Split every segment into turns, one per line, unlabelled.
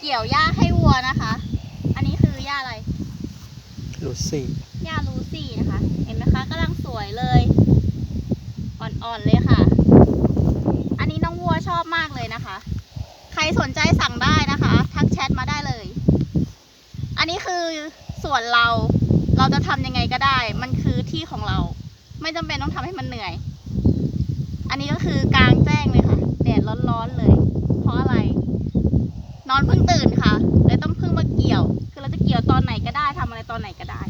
เกี่ยวหญ้าให้วัวนะคะ อันนี้คือหญ้าอะไร
ลูซี่
หญ้าลูซี่นะคะ เห็นไหมคะกำลังสวยเลย อ่อนๆเลยค่ะ อันนี้น้องวัวชอบมากเลยนะคะ ใครสนใจสั่งได้นะคะ ทักแชทมาได้เลย อันนี้คือส่วนเรา เราจะทำยังไงก็ได้ มันคือที่ของเรา ไม่จำเป็นต้องทำให้มันเหนื่อย อันนี้ก็คือกลางแจ้งเลยค่ะ แดดร้อนๆเลย เพราะอะไร นอนเพิ่งตื่นค่ะ เลยต้องเพิ่งมาเกี่ยว คือเราจะเกี่ยวตอนไหนก็ได้ทำอะไรตอนไหนก็ได้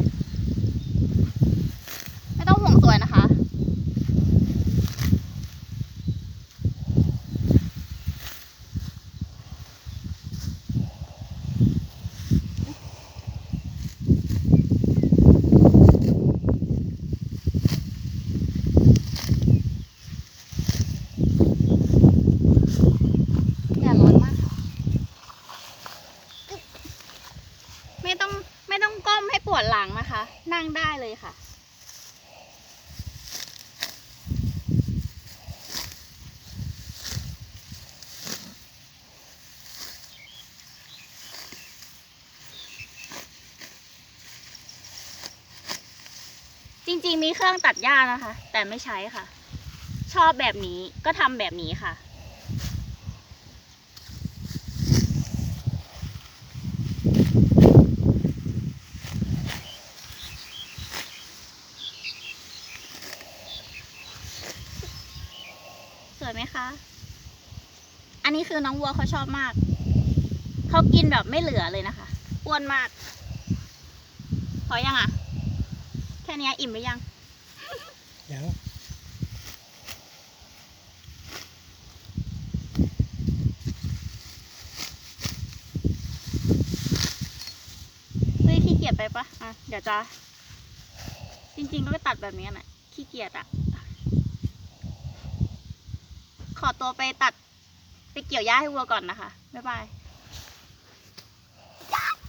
ไม่ต้องห่วงสวยนะคะ อย่าร้อนมาก ไม่ต้องไม่ต้องก้มให้ปวดหลังนะคะ นั่งได้เลยค่ะ จริงๆมีเครื่องตัดหญ้านะคะ แต่ไม่ใช้ค่ะ ชอบแบบนี้ก็ทำแบบนี้ค่ะ วยไหมคะ อันนี้คือน้องวัวเขาชอบมาก เขากินแบบไม่เหลือเลยนะคะ อ้วนมาก พอยังอะ แค่เนี้ยอิ่มหรือยัง
ยัง
เฮ้ยขี้เกียจไปปะอะ เดี๋ยวจะ จริงๆก็ไปตัดแบบนี้น่ะขี้เกียจอะ ขอตัวไปตัดไปเกี่ยวหญ้าให้วัวก่อนนะคะ บ๊ายบาย